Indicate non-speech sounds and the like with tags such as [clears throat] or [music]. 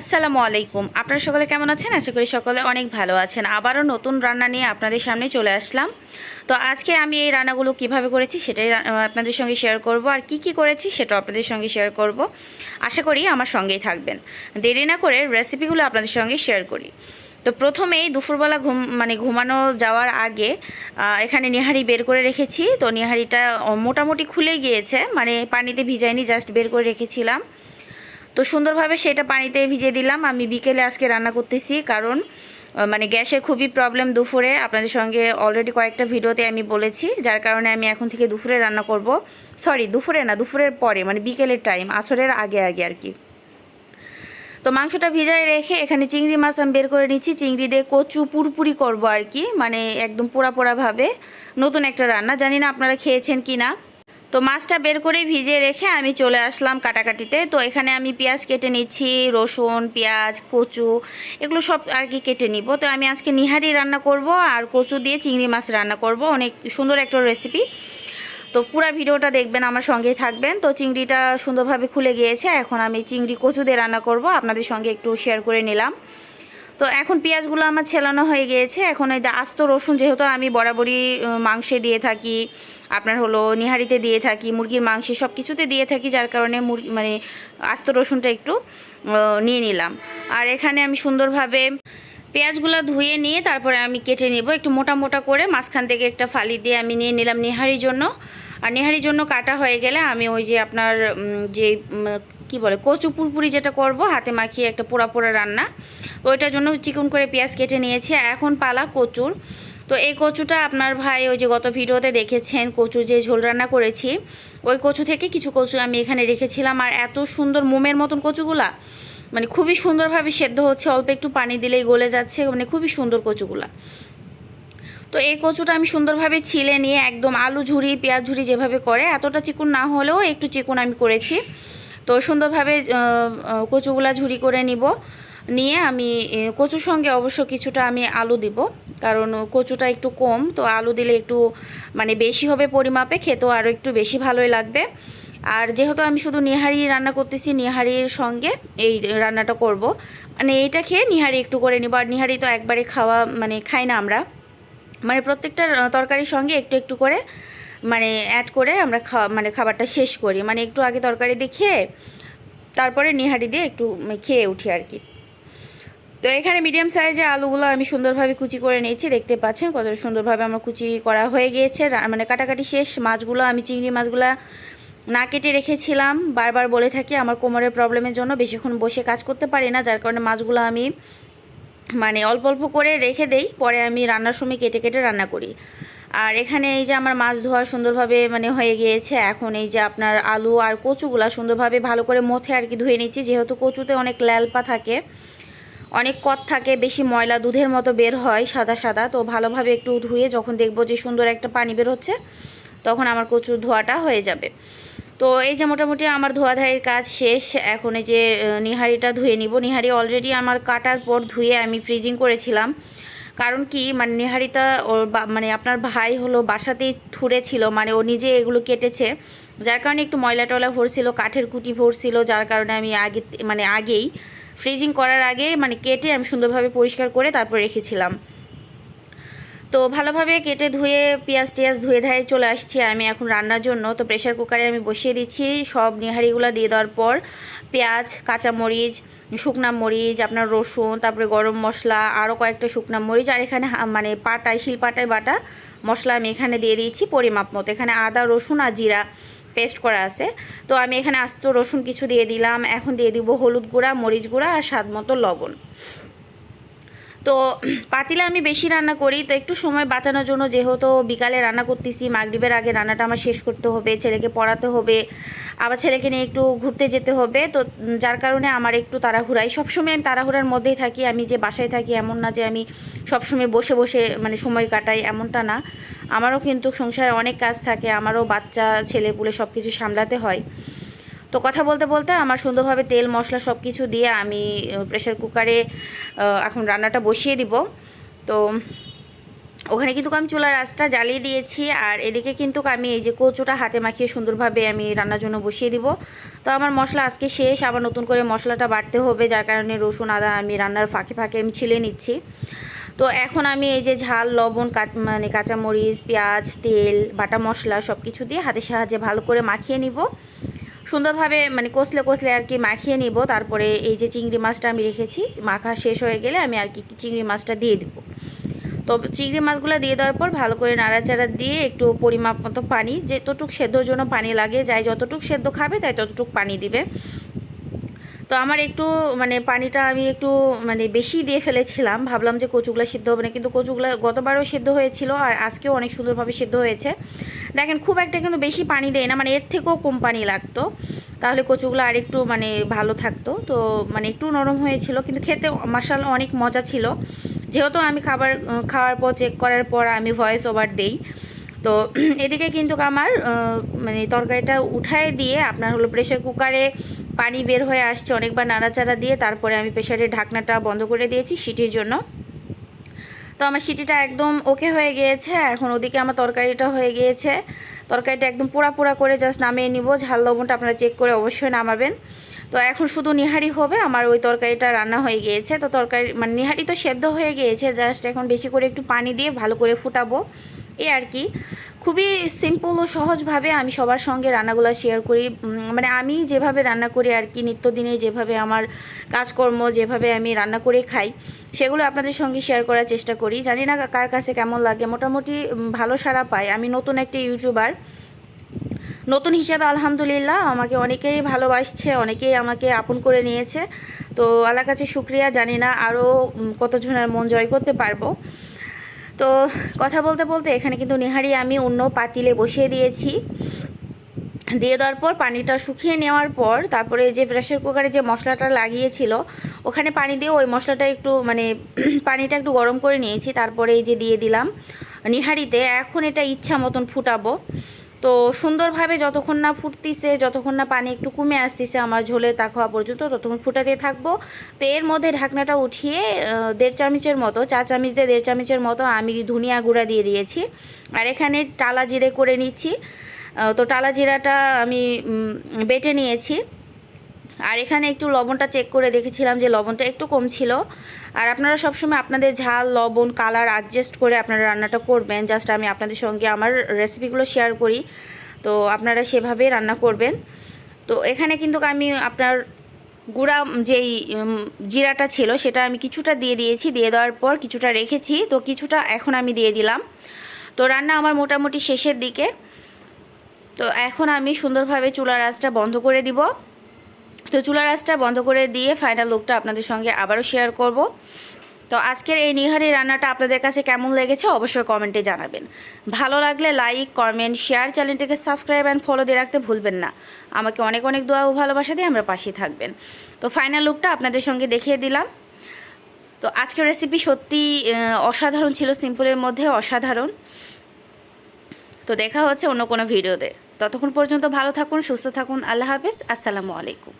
আসসালামু আলাইকুম। আপনারা সকলে কেমন আছেন? আশা করি সকলে অনেক ভালো আছেন। আবারও নতুন রান্না নিয়ে আপনাদের সামনে চলে আসলাম। তো আজকে আমি এই রান্নাগুলো কীভাবে করেছি সেটাই আপনাদের সঙ্গে শেয়ার করব। আর কি কি করেছি সেটাও আপনাদের সঙ্গে শেয়ার করব। আশা করি আমার সঙ্গেই থাকবেন। দেরি না করে রেসিপিগুলো আপনাদের সঙ্গে শেয়ার করি। তো প্রথমেই দুপুরবেলা ঘুম মানে ঘুমানো যাওয়ার আগে এখানে নিহারি বের করে রেখেছি। তো নিহারিটা মোটামুটি খুলে গিয়েছে। মানে পানিতে ভিজাইনি জাস্ট বের করে রেখেছিলাম। তো সুন্দরভাবে সেটা পানিতে ভিজিয়ে দিলাম। আমি বিকেলে আজকে রান্না করতেছি, কারণ মানে গ্যাসে খুবই প্রবলেম দুপুরে। আপনাদের সঙ্গে অলরেডি কয়েকটা ভিডিওতে আমি বলেছি, যার কারণে আমি এখন থেকে দুপুরে রান্না করব। সরি দুপুরে না, দুপুরের পরে মানে বিকেলের টাইম আসরের আগে আগে আর কি। তো মাংসটা ভিজায় রেখে এখানে চিংড়ি মাছ আমি বের করে নিচ্ছি। চিংড়ি দিয়ে কচু পুরপুরি করব আর কি মানে একদম পোড়া পোড়াভাবে নতুন একটা রান্না, জানি না আপনারা খেয়েছেন কি না তো মাছটা বের করে ভিজে রেখে আমি চলে আসলাম কাটাকাটিতে। তো এখানে আমি পেঁয়াজ কেটে নিচ্ছি, রসুন, পেঁয়াজ, কচু, এগুলো সব আর কি কেটে নিব। তো আমি আজকে নিহারি রান্না করব আর কচু দিয়ে চিংড়ি মাছ রান্না করব। অনেক সুন্দর একটা রেসিপি তো পুরো ভিডিওটা দেখবেন, আমার সঙ্গেই থাকবেন। তো চিংড়িটা সুন্দরভাবে খুলে গিয়েছে, এখন আমি চিংড়ি কচু দিয়ে রান্না করব। আপনাদের সঙ্গে একটু শেয়ার করে নিলাম। তো এখন পেঁয়াজগুলো আমার ছেলানো হয়ে গিয়েছে। এখন ওই আস্ত রসুন, যেহেতু আমি বরাবরই মাংসে দিয়ে থাকি আপনার হলো নিহারিতে দিয়ে থাকি, মুরগির মাংসে সব কিছুতে দিয়ে থাকি, যার কারণে মুরগি মানে আস্ত রসুনটা একটু নিয়ে নিলাম। আর এখানে আমি সুন্দরভাবে পেঁয়াজগুলো ধুয়ে নিয়ে তারপরে আমি কেটে নিব, একটু মোটা মোটা করে, মাঝখান থেকে একটা ফালি দিয়ে আমি নিয়ে নিলাম নিহারির জন্য। আর নিহারির জন্য কাটা হয়ে গেলে আমি ওই যে আপনার যে কি বলে, কচু পুরপুরি যেটা করব, হাতে মাখিয়ে একটা পোড়া পোড়া রান্না, ওইটার জন্য চিকন করে পেঁয়াজ কেটে নিয়েছি। এখন পালা কচুর তো এই কচুটা আপনার ভাই ওই যে গত ভিডিওতে দেখেছেন কচু যে ঝোল রান্না করেছি, ওই কচু থেকে কিছু কচু আমি এখানে রেখেছিলাম। আর এত সুন্দর মোমের মতন কচুগুলা মানে খুবই সুন্দরভাবে সেদ্ধ হচ্ছে, অল্প একটু পানি দিলেই গলে যাচ্ছে মানে খুবই সুন্দর কচুগুলা। তো এই কচুটা আমি সুন্দরভাবে ছিলে নিয়ে একদম আলু ঝুরি, পেঁয়াজ ঝুরি যেভাবে করে, এতটা চিকুন না হলেও একটু চিকুন আমি করেছি। তো সুন্দরভাবে কচুগুলা ঝুরি করে নিব। নিয়ে আমি কচুর সঙ্গে অবশ্য কিছুটা আমি আলু দিব। কারণ কচুটা একটু কম, তো আলু দিলে একটু মানে বেশি হবে পরিমাপে, খেতেও আরও একটু বেশি ভালোই লাগবে। আর যেহেতু আমি শুধু নিহারি রান্না করতেছি, নিহারির সঙ্গে এই রান্নাটা করব। মানে এইটা খেয়ে নিহারি একটু করে নিব, আর নিহারি তো একবারে খাওয়া মানে খাই না আমরা। মানে প্রত্যেকটা তরকারির সঙ্গে একটু একটু করে মানে অ্যাড করে আমরা খাওয়া মানে খাবারটা শেষ করি। মানে একটু আগে তরকারি দিয়ে খেয়ে, তারপরে নিহারি দিয়ে একটু খেয়ে উঠি আর কি। তো এখানে মিডিয়াম সাইজে আলুগুলো আমি সুন্দরভাবে কুচি করে নিয়েছি, দেখতে পাচ্ছেন কত সুন্দরভাবে আমার কুচি করা হয়ে গিয়েছে। মানে কাটাকাটি শেষ, মাছগুলো আমি চিংড়ি মাছগুলো না কেটে রেখেছিলাম। বারবার বলে থাকি, আমার কোমরের প্রবলেমের জন্য বেশিক্ষণ বসে কাজ করতে পারি না, যার কারণে মাছগুলো আমি মানে অল্প অল্প করে রেখে দেই, পরে আমি রান্নার সময় কেটে কেটে রান্না করি। আর এখানে এই যে আমার মাছ ধোয়া সুন্দরভাবে মানে হয়ে গিয়েছে, এখন এই যে আপনার আলু আর কচুগুলা সুন্দরভাবে ভালো করে মথে আর কি ধুয়ে নিচ্ছি, যেহেতু কচুতে অনেক ল্যালপা থাকে। অনেক কথ থাকে, বেশি ময়লা দুধের মতো বের হয় সাদা সাদা। তো ভালোভাবে একটু ধুয়ে যখন দেখব যে সুন্দর একটা পানি বের হচ্ছে, তখন আমার কচুর ধোয়াটা হয়ে যাবে। তো এই যে মোটামুটি আমার ধোয়াধাইয়ের কাজ শেষ, এখন এই যে নিহারিটা ধুয়ে নিব। নিহারি অলরেডি আমার কাটার পর ধুয়ে আমি ফ্রিজিং করেছিলাম। কারণ কি মানে নিহারিতা ওর মানে আপনার ভাই হলো বাসাতেই ঠুরে ছিল মানে ও নিজে এগুলো কেটেছে। যার কারণে একটু ময়লা টয়লা ভরছিল, কাঠের কুটি ভরছিল, যার কারণে আমি আগে মানে আগেই ফ্রিজিং করার আগে মানে কেটে আমি সুন্দরভাবে পরিষ্কার করে তারপর রেখেছিলাম। তো ভালোভাবে কেটে ধুয়ে, পেঁয়াজ টিয়াজ ধুয়ে ধারে চলে আসছি আমি এখন রান্নার জন্য। তো প্রেশার কুকারে আমি বসিয়ে দিচ্ছি। সব নিহারিগুলো দিয়ে দেওয়ার পর পেঁয়াজ, কাঁচামরিচ, শুকনা মরিচ, আপনার রসুন, তারপরে গরম মশলা আরও কয়েকটা শুকনা মরিচ, আর এখানে মানে পাটায় শিলপাটায় বাটা মশলা আমি এখানে দিয়ে দিয়েছি পরিমাপ মতো। এখানে আদা, রসুন আর জিরা পেস্ট করা আছে। তো আমি এখানে আস্ত রসুন কিছু দিয়ে দিলাম। এখন দিয়ে দিব হলুদ গুঁড়া, মরিচ গুঁড়া আর স্বাদ মতো লবণ। তো [clears throat] পাতিলে আমি বেশি রান্না করি। তো একটু সময় বাঁচানোর জন্য যেহেতু বিকালে রান্না করতেছি, মাগরিবের আগে রান্নাটা আমার শেষ করতে হবে, ছেলেকে পড়াতে হবে, আবার ছেলেকে নিয়ে একটু ঘুরতে যেতে হবে। তো যার কারণে আমার একটু তাড়াহুড়াই। সবসময় আমি তাড়াহুড়ার মধ্যেই থাকি, আমি যে বাসায় থাকি এমন না যে আমি সবসময় বসে বসে মানে সময় কাটাই, এমনটা না। আমারও কিন্তু সংসারে অনেক কাজ থাকে, আমারও বাচ্চা ছেলে পুলে সব কিছু সামলাতে হয়। তো কথা বলতে বলতে আমার সুন্দরভাবে তেল, মশলা সব কিছু দিয়ে আমি প্রেশার কুকারে এখন রান্নাটা বসিয়ে দিব। তো ওখানে কিন্তু আমি চুলার আঁচটা জ্বালিয়ে দিয়েছি আর এদিকে কিন্তু আমি এই যে কচুটা হাতে মাখিয়ে সুন্দরভাবে আমি রান্নার জন্য বসিয়ে দিব। তো আমার মশলা আজকে শেষ, আবার নতুন করে মশলাটা বাড়তে হবে, যার কারণে রসুন, আদা আমি রান্নার ফাঁকে ফাঁকে আমি ছিলে নিচ্ছি। তো এখন আমি এই যে ঝাল, লবণ মানে কাঁচামরিচ, পেঁয়াজ, তেল, বাটা মশলা সব কিছু দিয়ে হাতের সাহায্যে ভালো করে মাখিয়ে নিব। সুন্দরভাবে মানে কষলে কষলে আর কি মাখিয়ে নিব। তারপরে এই যে চিংড়ি মাছটা আমি রেখেছি, মাখা শেষ হয়ে গেলে আমি আর কি চিংড়ি মাছটা দিয়ে দিব। তো চিংড়ি মাছগুলো দিয়ে দেওয়ার পর ভালো করে নাড়াচাড়া দিয়ে একটু পরিমাপ মতো পানি, যতটুক সেদ্ধর জন্য পানি লাগে, যাই যতটুক সেদ্ধ খাবে তাই ততটুক পানি দিবে। তো আমার একটু মানে পানিটা আমি একটু মানে বেশি দিয়ে ফেলেছিলাম। ভাবলাম যে কচুগুলো সিদ্ধ হবে না, কিন্তু কচুগুলা গতবারও সিদ্ধ হয়েছিল আর আজকেও অনেক সুন্দরভাবে সিদ্ধ হয়েছে। দেখেন, খুব একটা কিন্তু বেশি পানি দেয় না মানে এর থেকেও কম পানি লাগতো। তাহলে কচুগুলো আর একটু মানে ভালো থাকতো। তো মানে একটু নরম হয়েছিল, কিন্তু খেতে মশালা অনেক মজা ছিল। যেহেতু আমি খাবার খাওয়ার পর চেক করার পর আমি ভয়েস ওভার দেই। তো [clears throat] এদিকে কিন্তু আমার মানে তরকারিটা উঠায় দিয়ে আপনার হলো প্রেশার কুকারে পানি বের হয়ে আসছে অনেকবার নাড়াচাড়া দিয়ে, তারপরে আমি প্রেশারের ঢাকনাটা বন্ধ করে দিয়েছি সিটির জন্য। তো আমার সিটিটা একদম ওকে হয়ে গিয়েছে, এখন ওদিকে আমার তরকারিটা হয়ে গিয়েছে। তরকারিটা একদম পোড়া পোড়া করে জাস্ট নামিয়ে নিব, ঝাল লবণটা আপনারা চেক করে অবশ্যই নামাবেন। তো এখন শুধু নিহারি হবে, আমার ওই তরকারিটা রান্না হয়ে গিয়েছে। তো তরকারি মানে নিহারি তো সেদ্ধ হয়ে গিয়েছে জাস্ট এখন বেশি করে একটু পানি দিয়ে ভালো করে ফুটাবো, এই আর কি। খুবই সিম্পল ও সহজভাবে আমি সবার সঙ্গে রান্নাগুলো শেয়ার করি। মানে আমি যেভাবে রান্না করি আর কি, নিত্যদিনে যেভাবে আমার কাজকর্ম, যেভাবে আমি রান্না করে খাই, সেগুলো আপনাদের সঙ্গে শেয়ার করার চেষ্টা করি। জানি না কার কাছে কেমন লাগে। মোটামুটি ভালো সারা পাই। আমি নতুন একটা ইউটিউবার নতুন হিসাবে আলহামদুলিল্লাহ, আমাকে অনেকেই ভালোবাসছে, অনেকেই আমাকে আপন করে নিয়েছে। তো আল্লাহ কাছে শুক্রিয়া। জানি না আরও কতজনের মন জয় করতে পারব। তো কথা বলতে বলতে এখানে কিন্তু নেহারি, আমি অন্য পাতিলে বসিয়ে দিয়েছি। দিয়ে দেওয়ার পর পানিটা শুকিয়ে নেওয়ার পর তারপরে যে প্রেশার কুকারে যে মশলাটা লাগিয়েছিল, ওখানে পানি দিয়ে ওই মশলাটা একটু মানে [clears throat] পানিটা একটু গরম করে নিয়েছি। তারপরে এই যে দিয়ে দিলাম নিহারিতে, এখন এটা ইচ্ছা মতন ফুটাবো। তো সুন্দরভাবে যতক্ষণ না ফুটতিছে, যতক্ষণ না পানি একটু কমে আসতেছে আমার ঝোলে তাক হওয়া পর্যন্ত, ততক্ষণ ফুটাতে থাকব। তো এর মধ্যে ঢাকনাটা উঠিয়ে দেড় চামচের মতো, চা চামচ দিয়ে দেড় চামচের মতো আমি ধুনিয়া গুঁড়া দিয়ে দিয়েছি। আর এখানে টালা জিরে করে নিচ্ছি। তো টালা জিরাটা আমি বেটে নিয়েছি। আর এখানে একটু লবণটা চেক করে দেখেছিলাম যে লবণটা একটু কম ছিল। আর আপনারা সবসময় আপনাদের ঝাল, লবণ কালার অ্যাডজাস্ট করে আপনারা রান্নাটা করবেন। জাস্ট আমি আপনাদের সঙ্গে আমার রেসিপিগুলো শেয়ার করি। তো আপনারা সেভাবে রান্না করবেন। তো এখানে কিন্তু আমি আপনার গুঁড়া যেই জিরাটা ছিল সেটা আমি কিছুটা দিয়ে দিয়েছি। দিয়ে দেওয়ার পর কিছুটা রেখেছি। তো কিছুটা এখন আমি দিয়ে দিলাম। তো রান্না আমার মোটামুটি শেষের দিকে। তো এখন আমি সুন্দরভাবে চুলার আঁচটা বন্ধ করে দিব। তো চুলার আঁচটা বন্ধ করে দিয়ে ফাইনাল লুকটা আপনাদের সঙ্গে আবারও শেয়ার করব। তো আজকের এই নিহারি রান্নাটা আপনাদের কাছে কেমন লেগেছে অবশ্যই কমেন্টে জানাবেন। ভালো লাগলে লাইক কমেন্ট শেয়ার চ্যানেলটিকে সাবস্ক্রাইব অ্যান্ড ফলো দিয়ে রাখতে ভুলবেন না। আমাকে অনেক অনেক দোয়া ও ভালোবাসা দিয়ে আমরা পাশে থাকবেন। তো ফাইনাল লুকটা আপনাদের সঙ্গে দেখিয়ে দিলাম। তো আজকের রেসিপি সত্যি অসাধারণ ছিল সিম্পলের মধ্যে অসাধারণ। তো দেখা হচ্ছে অন্য কোনো ভিডিওতে। ততক্ষণ পর্যন্ত ভালো থাকুন, সুস্থ থাকুন, আল্লাহ হাফিজ, আসসালামু আলাইকুম।